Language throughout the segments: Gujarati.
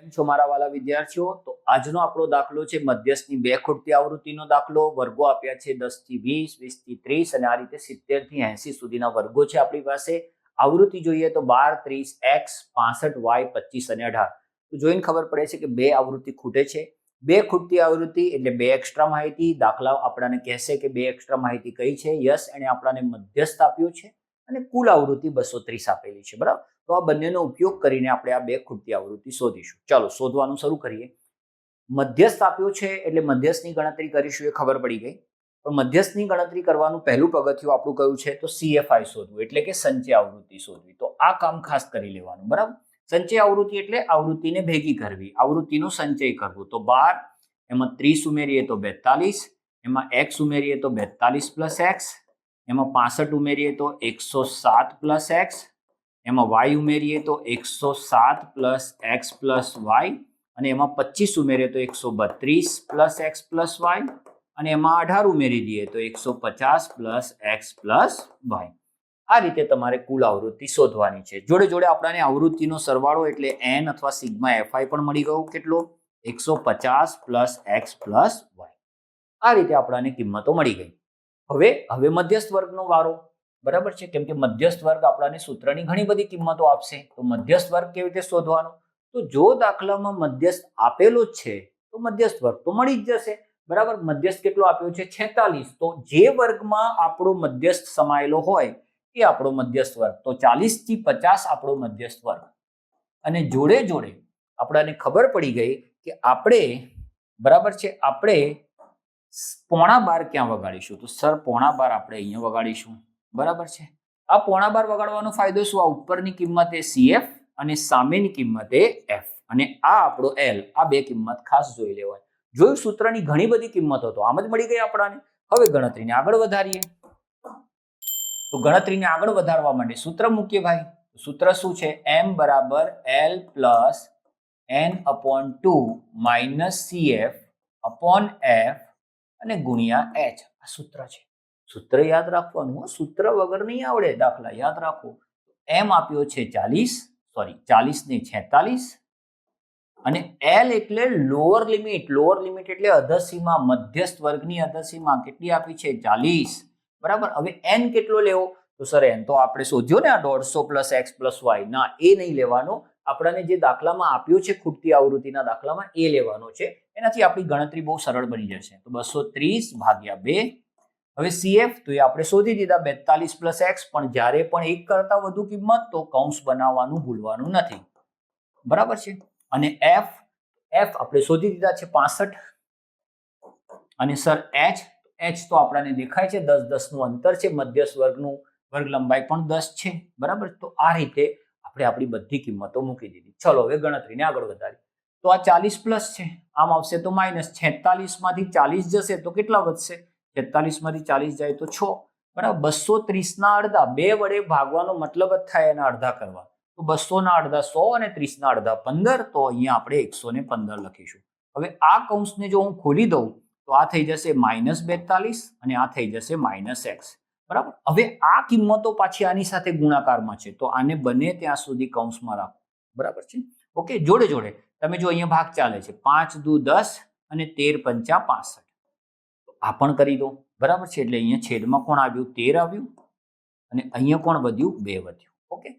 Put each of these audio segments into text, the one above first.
કેમ છો મારા વાલા વિદ્યાર્થીઓ? તો આજનો આપણો દાખલો છે મધ્યસ્થની બે ખૂટતી આવૃત્તિનો દાખલો. વર્ગો આપ્યા છે દસથી વીસ વીસથી ત્રીસ અને આ રીતે સિત્તેરથી એસી સુધીના વર્ગો છે આપણી પાસે. આવૃત્તિ જોઈએ તો બાર, ત્રીસ, એક્સ, પાસઠ, વાય, પચીસ અને અઢાર. તો જોઈને ખબર પડે છે કે બે આવૃત્તિ ખૂટે છે. બે ખૂટતી આવૃત્તિ એટલે બે એક્સ્ટ્રા માહિતી. દાખલા આપણાને કહેશે કે બે એક્સ્ટ્રા માહિતી કઈ છે? યસ, એણે આપણાને મધ્યસ્થ આપ્યું છે. અને કુલ આવૃત્તિ બસો ત્રીસ આપેલી છે, બરાબર? તો આ બંનેનો ઉપયોગ કરીને આપણે આ બે ખૂટતી આવૃત્તિ શોધીશું. ચાલો, શોધવાનું શરૂ કરીએ. મધ્યસ્થ આપ્યો છે એટલે મધ્યસ્થની ગણતરી કરીશું, એ ખબર પડી ગઈ. પણ મધ્યસ્થની ગણતરી કરવાનું પહેલું પગથિયું આપણું કયું છે? તો સીએફઆઈ શોધવું, એટલે કે સંચય આવૃત્તિ શોધવી. તો આ કામ ખાસ કરી લેવાનું, બરાબર? સંચય આવૃત્તિ એટલે આવૃત્તિને ભેગી કરવી, આવૃત્તિનો સંચય કરવો. તો બાર, એમાં ત્રીસ ઉમેરીએ તો બેતાલીસ, એમાં એક્સ ઉમેરીએ તો બેતાલીસ પ્લસ એક્સ એમાં પાસઠ ઉમેરીએ તો એકસો સાત પ્લસ એક્સ એમાં વાય ઉમેરીએ તો એકસો સાત પ્લસ એક્સ પ્લસ વાય અને એમાં પચીસ ઉમેરીએ તો એકસો બત્રીસ પ્લસ એક્સ પ્લસ વાય અને એમાં અઢાર ઉમેરી દઈએ તો એકસો પચાસ પ્લસ એક્સ પ્લસ વાય આ રીતે તમારે કુલ આવૃત્તિ શોધવાની છે. જોડે જોડે આપણાને આવૃત્તિનો સરવાળો એટલે એન અથવા સિગ્મા એફઆઈ પણ મળી ગયો કેટલો? એકસો પચાસ પ્લસ એક્સ પ્લસ વાય આ રીતે આપણાને કિંમતો મળી ગઈ. હવે હવે મધ્યસ્થ વર્ગનો વારો. બરાબર છે? કેમ કે મધ્યસ્થ વર્ગ આપણાને સૂત્રની ઘણી બધી કિંમતો આપશે. તો મધ્યસ્થ વર્ગ કેવી રીતે શોધવાનો? તો જો દાખલામાં મધ્યસ્થ આપેલો છે, તો મધ્યસ્થ વર્ગ તો મળી જ જશે. બરાબર? મધ્યસ્થ કેટલો આપ્યો છે? છેતાલીસ. તો જે વર્ગમાં આપણો મધ્યસ્થ સમાયેલો હોય, એ આપણો મધ્યસ્થ વર્ગ. તો ચાલીસથી પચાસ આપણો મધ્યસ્થ વર્ગ. અને જોડે જોડે આપણાને ખબર પડી ગઈ કે આપણે, બરાબર છે? આપણે પોણા બાર ક્યાં વગાડીશું? તો સર, પોણા બાર આપણે અહીંયા વગાડીશું. બરાબર છે? આ પોણા બાર વગાડવાનો ફાયદો શું? આ ઉપરની કિંમત એ સીએફ અને સામેની કિંમત એ એફ અને આ આપણો એલ આ બે કિંમત ખાસ જોઈ લેવાય. જોયું સૂત્રની ઘણી બધી કિંમતો તો આમ જ મળી ગઈ આપણાને. હવે ગણતરીને આગળ વધારીએ. તો ગણતરીને આગળ વધારવા માટે સૂત્ર મૂકીએ ભાઈ. સૂત્ર શું છે? એમ બરાબર L plus N upon two minus CF upon F અને ગુણ્યા એચ. આ સૂત્ર છે. સૂત્ર યાદ રાખવાનું સૂત્ર વગર નહીં આવડે. દાખલા યાદ રાખો. એમ આપ્યો છે ચાલીસ. સોરી ચાલીસ ને છેતાલીસ. અને એલ એટલે લોઅર લિમિટ લોઅર લિમિટ એટલે અધસીમા. મધ્યસ્થ વર્ગની અધસીમા. કેટલી આપી છે? ચાલીસ. બરાબર? હવે એન કેટલો લેવો? તો સર એન તો આપણે શોધ્યો ને આ દોઢસો પ્લસ એક્સ પ્લસ વાય ના, એ નહીં લેવાનો. આપણને જે દાખલામાં આપ્યો છે ખૂટતી આવૃત્તિના દાખલામાં એ લેવાનો છે. એનાથી આપણી ગણતરી બહુ સરળ બની જશે. તો બસો ત્રીસ ભાગ્યા બે. હવે સીએફ, તો એ આપણે શોધી દીધા બેતાલીસ પ્લસ એક્સ, પણ જ્યારે પણ એક કરતા વધુ કિંમત, તો કૌંસ બનાવવાનું ભૂલવાનું નથી. બરાબર છે? અને એફ એફ આપણે શોધી દીધા છે પાસઠ. અને સર એચ એચ તો આપણને દેખાય છે દસ દસનું અંતર છે મધ્યસ્થ વર્ગનું વર્ગ લંબાઈ પણ દસ છે. બરાબર? તો આ રીતે આપણે આપણી બધી કિંમતો મૂકી દીધી. ચલો, હવે ગણતરીને આગળ વધારી તો આ ચાલીસ પ્લસ છે. આમ આવશે તો માઇનસ છેતાલીસમાંથી ચાલીસ જશે તો કેટલા વધશે? છેતાલીસમાંથી ચાલીસ જાય તો છ. બરાબર? બસો ત્રીસ ના અડધા. બે વડે ભાગવાનો મતલબ જ થાય એના અડધા કરવા. તો બસો ના અડધા સો અને ત્રીસ ના અડધા પંદર. તો અહીંયા આપણે એકસો ને પંદર લખીશું. હવે આ કૌંસને જો હું ખોલી દઉં, તો આ થઈ જશે માઇનસ બેતાલીસ અને આ થઈ જશે માઇનસ એક્સ બરાબર? હવે આ કિંમતો પાછી આની સાથે ગુણાકારમાં છે. તો આને બને ત્યાં સુધી કૌંસમાં રાખો. બરાબર છે? ઓકે, જોડે જોડે. તમે જો અહીંયા ભાગ ચાલે છે. પાંચ દુ દસ અને તેર પંચા પાસઠ. આ પણ કરી દો. બરાબર છે? એટલે અહીંયા છેદમાં કોણ આવ્યું? તેર આવ્યું અને અહીંયા કોણ વધ્યું? બે વધ્યું. ઓકે?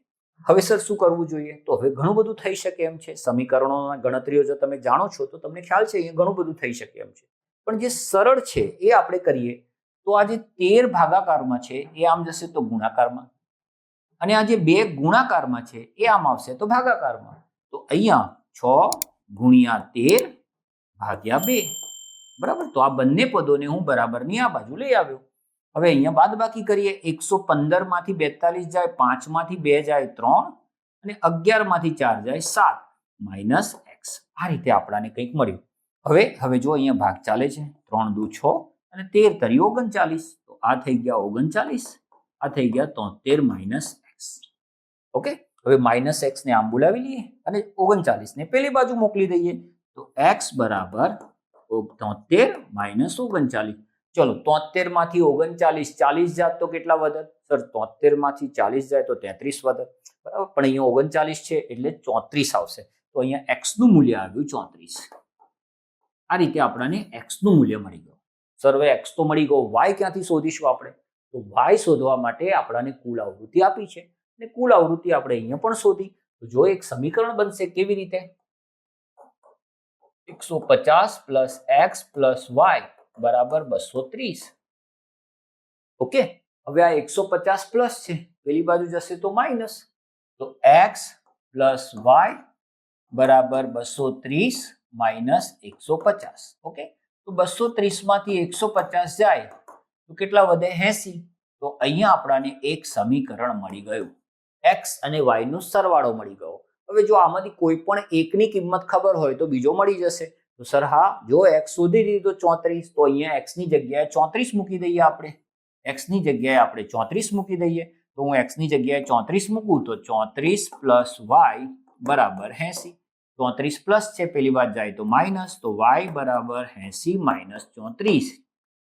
હવે સર શું કરવું જોઈએ? તો હવે ઘણું બધું થઈ શકે એમ છે. સમીકરણોના ગણતરીઓ જો તમે જાણો છો તો તમને ખ્યાલ છે, અહીંયા ઘણું બધું થઈ શકે એમ છે. પણ જે સરળ છે એ આપણે કરીએ. તો આ જે તેર ભાગાકારમાં છે, એ આમ જશે તો ગુણાકારમાં. અને આ જે બે ગુણાકારમાં છે, એ આમ આવશે તો ભાગાકારમાં. તો અહીંયા છ ગુણ્યા તેર ભાગ્યા બે. બરાબર? તો આ બંને પદોને હું બરાબરની આ બાજુ લઈ આવ્યો. હવે અહીંયા બાદ બાકી કરીએ. એકસો પંદરમાંથી બેતાલીસ જાય પાંચમાંથી બે જાય, ત્રણ. અને અગિયારમાંથી ચાર જાય, સાત. Minus X. આ રીતે આપણાને કંઈક મળ્યું. હવે હવે જો અહીંયા ભાગ ચાલે છે, ત્રણ દુ છ અને તેર તરી ઓગણચાલીસ. તો આ થઈ ગયા ઓગણચાલીસ, આ થઈ ગયા તોતેર માઇનસ એક્સ. ઓકે? હવે માઇનસ એક્સ ને આમ બોલાવી લઈએ અને ઓગણચાલીસ ને પેલી બાજુ મોકલી દઈએ. તો એક્સ બરાબર તોતેર માઇનસ ઓગણચાલીસ. ચલો, તોતેરમાંથી ઓગણચાલીસ ચાલીસ જાત તો કેટલા વધત? સર, તોતેરમાંથી ચાલીસ જાય તો તેત્રીસ વધત. બરાબર? પણ અહીંયા ઓગણચાલીસ છે એટલે ચોત્રીસ આવશે. તો અહીંયા એક્સનું મૂલ્ય આવ્યું ચોત્રીસ. આ રીતે આપણને એક્સનું મૂલ્ય મળી ગયું. સર હવે એક્સ તો મળી ગયો. વાય ક્યાંથી શોધીશું આપણે? તો વાય શોધવા માટે આપણાને કુલ આવૃત્તિ આપી છે. અને કુલ આવૃત્તિ આપણે અહીંયા પણ શોધી. તો જો એક સમીકરણ બનશે કેવી રીતે? એકસો પચાસ પ્લસ એક્સ પ્લસ વાય બરાબર બસો ત્રીસ. ઓકે? હવે આ એકસો પચાસ પ્લસ છે. પેલી બાજુ જશે તો માઇનસ. તો એક્સ પ્લસ વાય બરાબર બસો ત્રીસ માઇનસ એકસો પચાસ. ઓકે? તો બસો ત્રીસમાંથી એકસો પચાસ જાય, તો કેટલા વધે? એસી. તો અહીંયા આપણાને એક સમીકરણ મળી ગયું. એક્સ અને વાયનો સરવાળો મળી ગયો. હવે જો આમાંથી કોઈ પણ એકની કિંમત ખબર હોય તો બીજો મળી જશે. તો સર હા, જો એક્સ શોધી દીધો ચોત્રીસ, તો અહીંયા એક્સની જગ્યાએ ચોત્રીસ મૂકી દઈએ આપણે. એક્સની જગ્યાએ આપણે ચોત્રીસ મૂકી દઈએ. તો હું એક્સની જગ્યાએ ચોત્રીસ મૂકું તો ચોત્રીસ પ્લસ વાય બરાબર એસી. ચોત્રીસ પ્લસ છે પેલી વાત જાય તો માઇનસ, તો વાય બરાબર એસી માઇનસ ચોત્રીસ.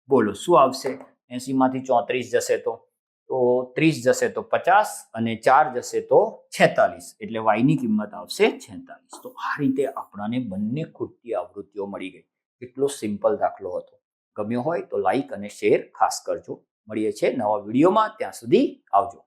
બોલો, શું આવશે? એસી માંથી ચોત્રીસ જશે તો? તો ત્રીસ જશે તો પચાસ અને ચાર જશે તો છેતાલીસ. એટલે વાયની કિંમત આવશે છેતાલીસ. તો આ રીતે આપણાને બંને ખૂટતી આવૃત્તિઓ મળી ગઈ. કેટલો સિમ્પલ દાખલો હતો. ગમ્યો હોય તો લાઈક અને શેર ખાસ કરજો. મળીએ છીએ નવા વિડીયોમાં. ત્યાં સુધી આવજો.